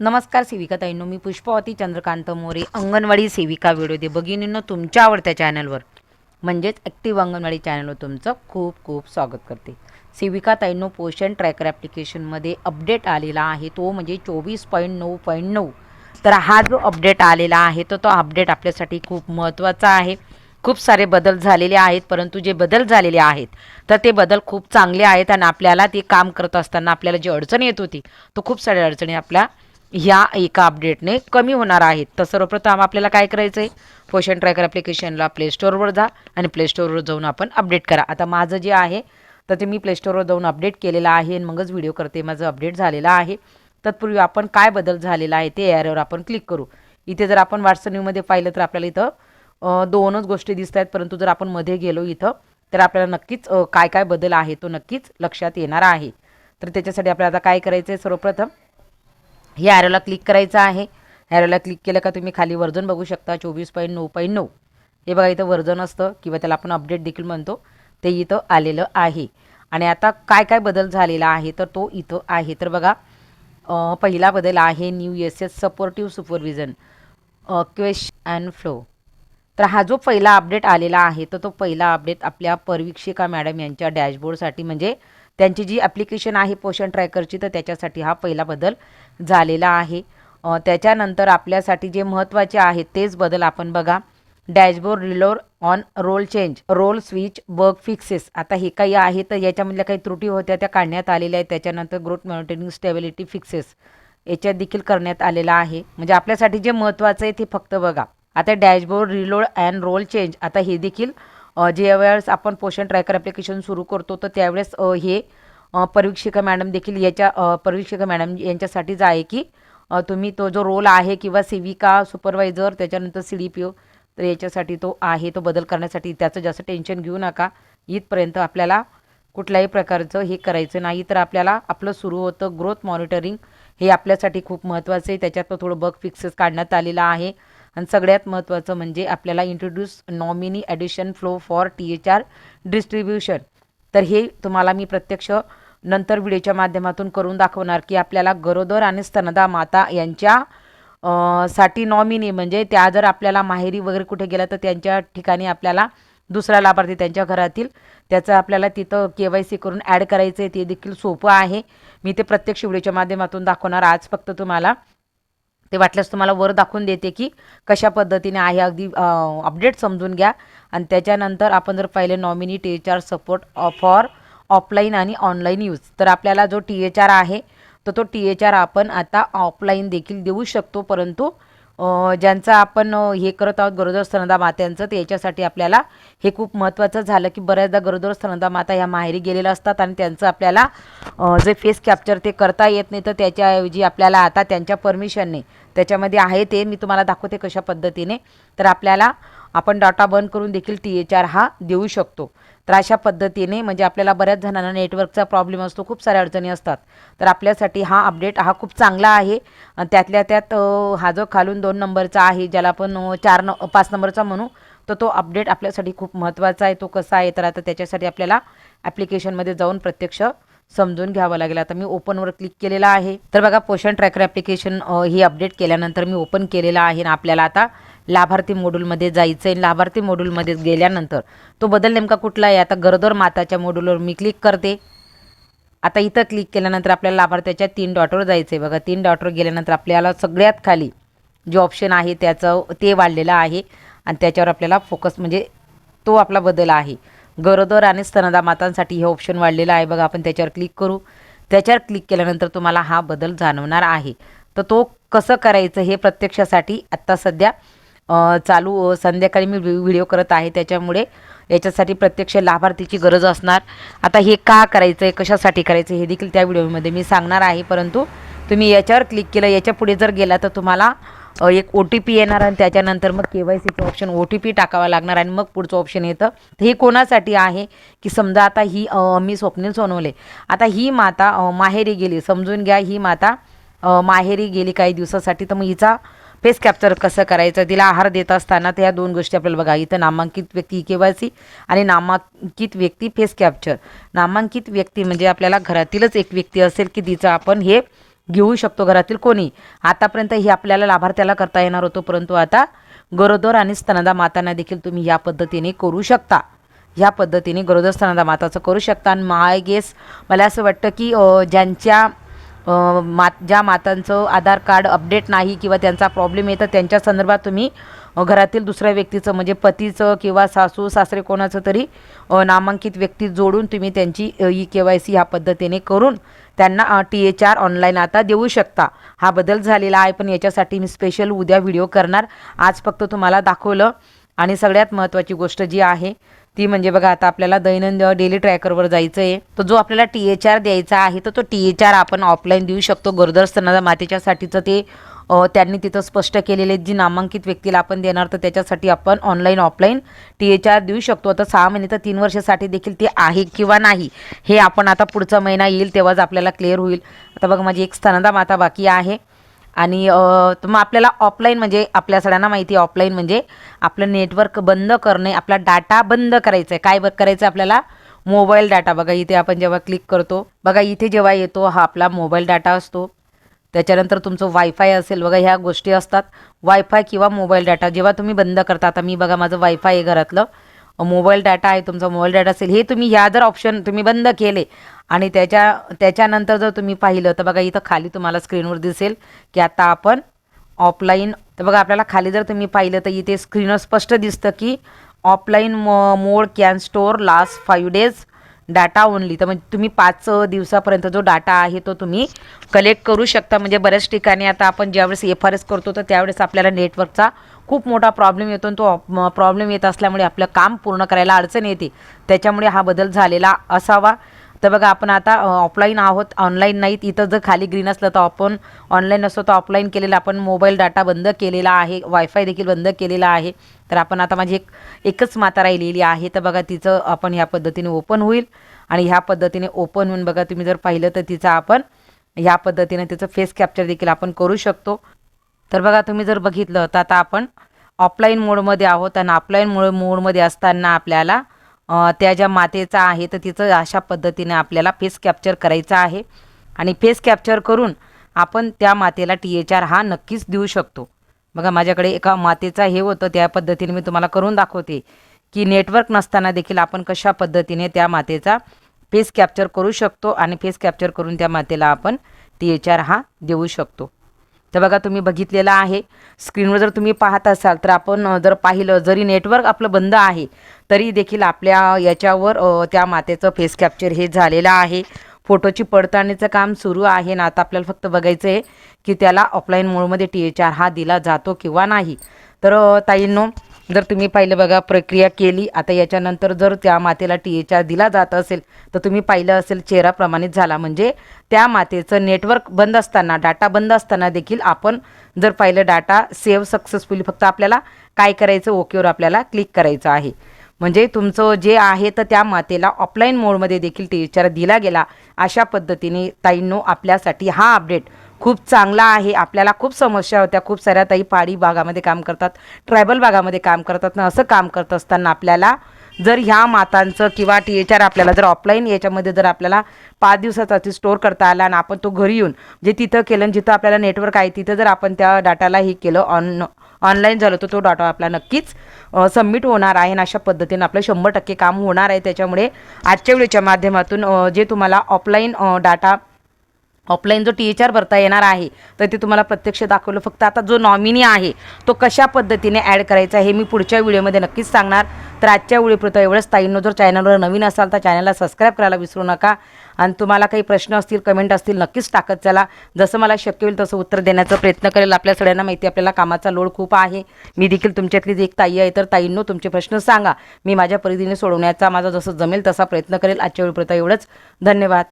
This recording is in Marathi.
नमस्कार सेविका ताईंनो मी पुष्पावती चंद्रकांत मोरे अंगणवाडी सेविका व्हिडिओ दे भगिनींनो तुमच्या आवडत्या चॅनलवर. म्हणजेच ॲक्टिव्ह अंगणवाडी चॅनलवर तुमचं खूप खूप स्वागत करते. सेविका ताईंनो पोषण ट्रॅकर ॲप्लिकेशनमध्ये अपडेट आलेला आहे. तो म्हणजे चोवीस पॉईंट नऊ पॉईंट नऊ. तर हा जो अपडेट आलेला आहे तर तो अपडेट आपल्यासाठी खूप महत्त्वाचा आहे. खूप सारे बदल झालेले आहेत परंतु जे बदल झालेले आहेत तर ते बदल खूप चांगले आहेत आणि आपल्याला ते काम करत असताना आपल्याला जी अडचण येत होती तो खूप साऱ्या अडचणी आपल्या ह्या एका अपडेटने कमी होणार आहेत तर सर्वप्रथम आपल्याला काय करायचं आहे पोषण ट्रॅकर ॲप्लिकेशनला प्ले स्टोअरवर जा आणि प्ले स्टोअरवर जाऊन आपण अपडेट करा. आता माझं जे आहे तर ते मी प्ले स्टोअरवर जाऊन अपडेट केलेलं आहे आणि मगच व्हिडिओ करते. माझं अपडेट झालेलं आहे. तत्पूर्वी आपण काय बदल झालेला आहे ते एअरवर आपण क्लिक करू. इथे जर आपण व्हॉट्सअप न्यूमध्ये पाहिलं तर आपल्याला इथं दोनच गोष्टी दिसत आहेत. परंतु जर आपण मध्ये गेलो इथं तर आपल्याला नक्कीच काय काय बदल आहे तो नक्कीच लक्षात येणार आहे. तर त्याच्यासाठी आपल्याला आता काय करायचं आहे सर्वप्रथम ह्या ॲरोला क्लिक करायचं आहे. ॲरोला क्लिक केलं का तुम्ही खाली वर्जन बघू शकता चोवीस पॉईंट नऊ पॉईंट नऊ. हे बघा इथं वर्जन असतं किंवा त्याला आपण अपडेट देखील म्हणतो. ते इथं आलेलं आहे. आणि आता काय काय बदल झालेला आहे तर तो इथं आहे. तर बघा पहिला बदल आहे new S S supportive supervision क्वेश and flow तर हा जो पहिला अपडेट आलेला आहे तर तो पहिला अपडेट आपल्या परीक्षिका मॅडम यांच्या डॅशबोर्डसाठी म्हणजे त्यांची जी ॲप्लिकेशन आहे पोषण ट्रॅकरची तर त्याच्यासाठी हा पहिला बदल झालेला आहे. त्याच्यानंतर आपल्यासाठी जे महत्त्वाचे आहेत तेच बदल आपण बघा. Dashboard reload on role change role switch bug fixes आता हे काही आहे तर याच्यामधल्या काही त्रुटी होत्या त्या काढण्यात आलेल्या आहेत. त्याच्यानंतर ग्रोथ मॉनिटरिंग स्टेबिलिटी फिक्सेस याच्यात देखील करण्यात आलेला आहे. म्हणजे आपल्यासाठी जे महत्त्वाचं आहे ते फक्त बघा. आता dashboard reload and role change आता हे देखील ज्यावेळेस आपण पोषण ट्रॅकर ॲप्लिकेशन सुरू करतो तर त्यावेळेस हे परीक्षिका मॅडम देखील याच्या परीक्षिका मॅडम यांच्यासाठीच आहे की तुम्ही तो जो रोल आहे किंवा सेविका सुपरवायझर त्याच्यानंतर सी डी पी ओ तर याच्यासाठी तो आहे तो बदल करण्यासाठी त्याचं जास्त टेन्शन घेऊ नका. इथपर्यंत आपल्याला कुठल्याही प्रकारचं हे करायचं नाही तर आपल्याला आपलं सुरू होतं ग्रोथ मॉनिटरिंग हे आपल्यासाठी खूप महत्त्वाचं आहे. त्याच्यात थोडं बग फिक्सेस काढण्यात आलेलं आहे. आणि सगळ्यात महत्त्वाचं म्हणजे आपल्याला introduce nominee addition flow for T H R distribution तर हे तुम्हाला मी प्रत्यक्ष नंतर व्हिडिओच्या माध्यमातून करून दाखवणार की आपल्याला गरोदर आणि स्तनदा माता यांच्या साठी नॉमिनी म्हणजे त्या जर आपल्याला माहेरी वगैरे कुठे गेल्या तर त्यांच्या ठिकाणी आपल्याला दुसरा लाभार्थी त्यांच्या घरातील त्याचं आपल्याला तिथं के वाय सी करून ॲड करायचं आहे ते देखील सोपं आहे. मी ते प्रत्यक्ष व्हिडिओच्या माध्यमातून दाखवणार. आज फक्त तुम्हाला ते वाटल्यास तुम्हाला वर दाखवून देते की कशा पद्धतीने आहे. अगदी अपडेट समजून घ्या. आणि त्याच्यानंतर आपण जर पाहिले nominee T H R support for offline आणि ऑनलाईन यूज तर आपल्याला जो टी एच आर आहे तर तो टी एच आर आपण आता ऑफलाईन देखील देऊ शकतो. परंतु ज्यांचं आपण हे करत आहोत गरोदर स्तनदा मात्यांचं तर याच्यासाठी आपल्याला हे खूप महत्त्वाचं झालं की बऱ्याचदा गरोदर स्तनदा माता ह्या माहेरी गेलेल्या असतात आणि त्यांचं आपल्याला जे फेस कॅप्चर ते करता येत नाही तर त्याच्याऐवजी आपल्याला आता त्यांच्या परमिशनने त्याच्यामध्ये आहे ते मी तुम्हाला दाखवते कशा पद्धतीने तर आपल्याला आपण डाटा बंद करून देखील टी एच आर हा देऊ शकतो. तर अशा पद्धतीने म्हणजे आपल्याला बऱ्याच जणांना नेटवर्कचा प्रॉब्लेम असतो खूप साऱ्या अडचणी असतात. तर आपल्यासाठी हा अपडेट हा खूप चांगला आहे. आणि त्यातल्या त्यात हा जो खालून दोन नंबरचा आहे ज्याला आपण चार न पाच नंबरचा म्हणू तर तो अपडेट आपल्यासाठी खूप महत्त्वाचा आहे. तो कसा आहे तर आता त्याच्यासाठी आपल्याला ॲप्लिकेशनमध्ये जाऊन प्रत्यक्ष समजून घ्यावं लागेल. आता मी ओपनवर क्लिक केलेला आहे. तर बघा पोषण ट्रॅकर ॲप्लिकेशन ही अपडेट केल्यानंतर मी ओपन केलेला आहे. आणि आपल्याला आता लाभार्थी मॉड्यूलमध्ये जायचं आहे लाभार्थी मॉड्यूलमध्ये गेल्यानंतर तो बदल नेमका कुठला आहे? आता गरोदर माताच्या मॉड्यूलवर मी क्लिक करते. आता इथं क्लिक केल्यानंतर आपल्याला लाभार्थ्याच्या तीन डॉटवर जायचं आहे बघा तीन डॉटवर गेल्यानंतर आपल्याला सगळ्यात खाली जे ऑप्शन आहे त्याचं ते वाढलेलं आहे. आणि त्याच्यावर आपल्याला फोकस म्हणजे तो आपला बदल आहे. गरोदर आणि स्तनदा मातांसाठी हे ऑप्शन वाढलेलं आहे. बघा आपण त्याच्यावर क्लिक करू. त्याच्यावर क्लिक केल्यानंतर तुम्हाला हा बदल जाणवणार आहे. तर तो कसं करायचं हे प्रत्यक्षासाठी आत्ता सध्या चालू संध्याकाळी मी व्हिडिओ करत आहे. त्याच्यामुळे याच्यासाठी प्रत्यक्ष लाभार्थीची गरज असणार. आता हे का करायचं आहे कशासाठी करायचं हे देखील त्या व्हिडिओमध्ये मी सांगणार आहे. परंतु तुम्ही याच्यावर क्लिक केलं याच्यापुढे जर गेला तर तुम्हाला एक ओ टी पी येणार आणि त्याच्यानंतर मग के वाय सीचं ऑप्शन ओ टी पी टाकावा लागणार आणि मग पुढचं ऑप्शन येतं. तर हे कोणासाठी आहे? की समजा आता ही मी स्वप्नील सोनवले. आता ही माता माहेरी गेली. समजून घ्या ही माता माहेरी गेली काही दिवसासाठी. तर मग हिचा फेस कॅप्चर कसं करायचं तिला आहार देत असताना त्या दोन गोष्टी आपल्याला बघा इथं नामांकित व्यक्ती के वाय सी आणि नामांकित व्यक्ती फेस कॅप्चर नामांकित व्यक्ती म्हणजे आपल्याला घरातीलच एक व्यक्ती असेल की तिचं आपण हे घेऊ शकतो घरातील कोणी. आतापर्यंत हे आपल्याला लाभार्थ्याला करता येणार होतो परंतु आता गरोदर आणि स्तनदा मातांना देखील तुम्ही या पद्धतीने करू शकता. ह्या पद्धतीने गरोदर स्तनदा माताचं करू शकता. आणि माय गेस मला असं वाटतं की ज्यांच्या मात ज्या मातांचं आधार कार्ड अपडेट नाही किंवा त्यांचा प्रॉब्लेम येतं त्यांच्या संदर्भात तुम्ही घरातील दुसऱ्या व्यक्तीचं म्हणजे पतीचं किंवा सासू सासरे कोणाचं तरी नामांकित व्यक्ती जोडून तुम्ही त्यांची ई के वाय सी ह्या पद्धतीने करून त्यांना टी एच आर ऑनलाईन आता देऊ शकता. हा बदल झालेला आहे पण याच्यासाठी मी स्पेशल उद्या व्हिडिओ करणार. आज फक्त तुम्हाला दाखवलं. आणि सगळ्यात महत्त्वाची गोष्ट जी आहे ती म्हणजे बघा आता आपल्याला दैनंदिन डेली ट्रॅकरवर जायचं आहे तर जो आपल्याला टी एच आर द्यायचा आहे तर तो टी एच आर आपण ऑफलाईन देऊ शकतो. गरोदर स्तनाचा मातेच्यासाठीचं ते त्यांनी तिथं स्पष्ट केलेले जी नामांकित व्यक्तीला आपण देणार तर त्याच्यासाठी आपण online offline T H R देऊ शकतो. आता सहा महिने तर तीन वर्षासाठी देखील ते आहे किंवा नाही हे आपण आता पुढचा महिना येईल तेव्हाच आपल्याला क्लिअर होईल. आता बघा माझी एक स्तनदा माता बाकी आहे. आणि मग आपल्याला ऑफलाईन म्हणजे आपल्या सगळ्यांना माहिती आहे ऑफलाईन म्हणजे आपलं नेटवर्क बंद करणे आपला डाटा बंद करायचा आहे काय ब करायचं आहे आपल्याला? मोबाईल डाटा बघा इथे आपण जेव्हा क्लिक करतो बघा इथे जेव्हा येतो हा आपला मोबाईल डाटा असतो. त्याच्यानंतर तुमचं वायफाय असेल बघा ह्या गोष्टी असतात. वायफाय किंवा मोबाईल डाटा जेव्हा तुम्ही बंद करता आता मी बघा माझं वायफाय आहे घरातलं. मोबाईल डाटा आहे तुमचा मोबाईल डाटा असेल हे तुम्ही ह्या जर ऑप्शन तुम्ही बंद केले आणि त्याच्या त्याच्यानंतर जर तुम्ही पाहिलं तर बघा इथं खाली तुम्हाला स्क्रीनवर दिसेल की आता आपण ऑफलाईन तर बघा आपल्याला खाली जर तुम्ही पाहिलं तर इथे स्क्रीनवर स्पष्ट दिसतं की ऑफलाईन मो mode can store last five days data only तर म्हणजे तुम्ही पाच दिवसापर्यंत जो डाटा आहे तो तुम्ही कलेक्ट करू शकता. म्हणजे बऱ्याच ठिकाणी आता आपण ज्यावेळेस एफ आर एस करतो तर त्यावेळेस आपल्याला नेटवर्कचा खूप मोठा प्रॉब्लेम येतो आणि तो प्रॉब्लेम येत असल्यामुळे आपलं काम पूर्ण करायला अडचण येते. त्याच्यामुळे हा बदल झालेला असावा. तर बघा आपण आता ऑफलाईन आहोत. ऑनलाईन नाहीत. इथं जर खाली ग्रीन असलं तर आपण ऑनलाईन असतो तर ऑफलाईन केलेला आपण मोबाईल डाटा बंद केलेला आहे. वायफाय देखील बंद केलेला आहे. तर आपण आता माझी एक एकच माता राहिलेली आहे. तर बघा तिचं आपण ह्या पद्धतीने ओपन होईल. आणि ह्या पद्धतीने ओपन होऊन बघा तुम्ही जर पाहिलं तर तिचं आपण ह्या पद्धतीने तिचं फेस कॅप्चर देखील आपण करू शकतो. तर बघा तुम्ही जर बघितलं तर आता आपण ऑफलाईन मोडमध्ये आहोत आणि ऑफलाईन मोड मोडमध्ये असताना आपल्याला त्या ज्या मातेचा आहे तर तिचं अशा पद्धतीने आपल्याला फेस कॅप्चर करायचं आहे. आणि फेस कॅप्चर करून आपण त्या मातेला टी एच आर हा नक्कीच देऊ शकतो. बघा माझ्याकडे एका मातेचा हे होतं त्या पद्धतीने मी तुम्हाला करून दाखवते की नेटवर्क नसताना देखील आपण कशा पद्धतीने त्या मातेचा फेस कॅप्चर करू शकतो आणि फेस कॅप्चर करून त्या मातेला आपण टी एच आर हा देऊ शकतो. तर बघा तुम्ही बघितलेलं आहे. स्क्रीनवर जर तुम्ही पाहत असाल तर आपण जर पाहिलं जरी नेटवर्क आपलं बंद आहे तरी देखील आपल्या याच्यावर त्या मातेचं फेस कॅप्चर हे झालेलं आहे. फोटोची पडताळणीचं काम सुरू आहे ना आता आपल्याला फक्त बघायचं आहे की त्याला ऑफलाईन मोडमध्ये टी एच आर हा दिला जातो किंवा नाही. तर ताईंनो जर तुम्ही पाहिलं बघा प्रक्रिया केली आता याच्यानंतर जर त्या मातेला टी एच आर दिला जात असेल तर तुम्ही पाहिलं असेल चेहरा प्रमाणित झाला. म्हणजे त्या मातेचं नेटवर्क बंद असताना डाटा बंद असताना देखील आपण जर पाहिलं डाटा सेव्ह सक्सेसफुली फक्त आपल्याला काय करायचं ओकेवर आपल्याला क्लिक करायचं आहे. म्हणजे तुमचं जे आहे तर त्या मातेला ऑफलाईन मोडमध्ये देखील टी एचर दिला गेला. अशा पद्धतीने ताईंनो आपल्यासाठी हा अपडेट खूप चांगला आहे. आपल्याला खूप समस्या होत्या. खूप साऱ्या ताई पहाडी भागामध्ये काम करतात ट्रायबल भागामध्ये काम करतात ना असं काम करत असताना आपल्याला जर ह्या मातांचं किंवा टी एच आर आपल्याला जर ऑफलाईन याच्यामध्ये जर आपल्याला पाच दिवसाचा स्टोअर करता आला आणि आपण तो घरी येऊन जे तिथं केलं आणि जिथं आपल्याला नेटवर्क आहे तिथं जर आपण त्या डाटाला हे केलं ऑन ऑनलाईन झालं तर तो डाटा आपला नक्कीच सबमिट होणार आहे आणि अशा पद्धतीने आपलं शंभर टक्के काम होणार आहे. त्याच्यामुळे आजच्या वेळेच्या माध्यमातून जे तुम्हाला ऑफलाईन डाटा ऑफलाईन जो टी एच आर भरता येणार आहे तर ते तुम्हाला प्रत्यक्ष दाखवलं. फक्त आता जो नॉमिनी आहे तो कशा पद्धतीने ॲड करायचा हे मी पुढच्या व्हिडिओमध्ये नक्कीच सांगणार. तर आजच्या व्हिडिओपुरतं एवढंच. ताईंनो जर चॅनलवर नवीन असाल तर चॅनलला सबस्क्राईब करायला विसरू नका. आणि तुम्हाला काही प्रश्न असतील कमेंट असतील नक्कीच टाकत चला. जसं मला शक्य होईल तसं उत्तर देण्याचा प्रयत्न करेल. आपल्या सगळ्यांना माहिती आपल्याला कामाचा लोड खूप आहे. मी देखील तुमच्यातलीच एक ताई आहे तर ताईंनो तुमचे प्रश्न सांगा. मी माझ्या परिधीने सोडवण्याचा माझा जसं जमेल तसा प्रयत्न करेल. आजच्या वेळीपुरता एवढंच. धन्यवाद.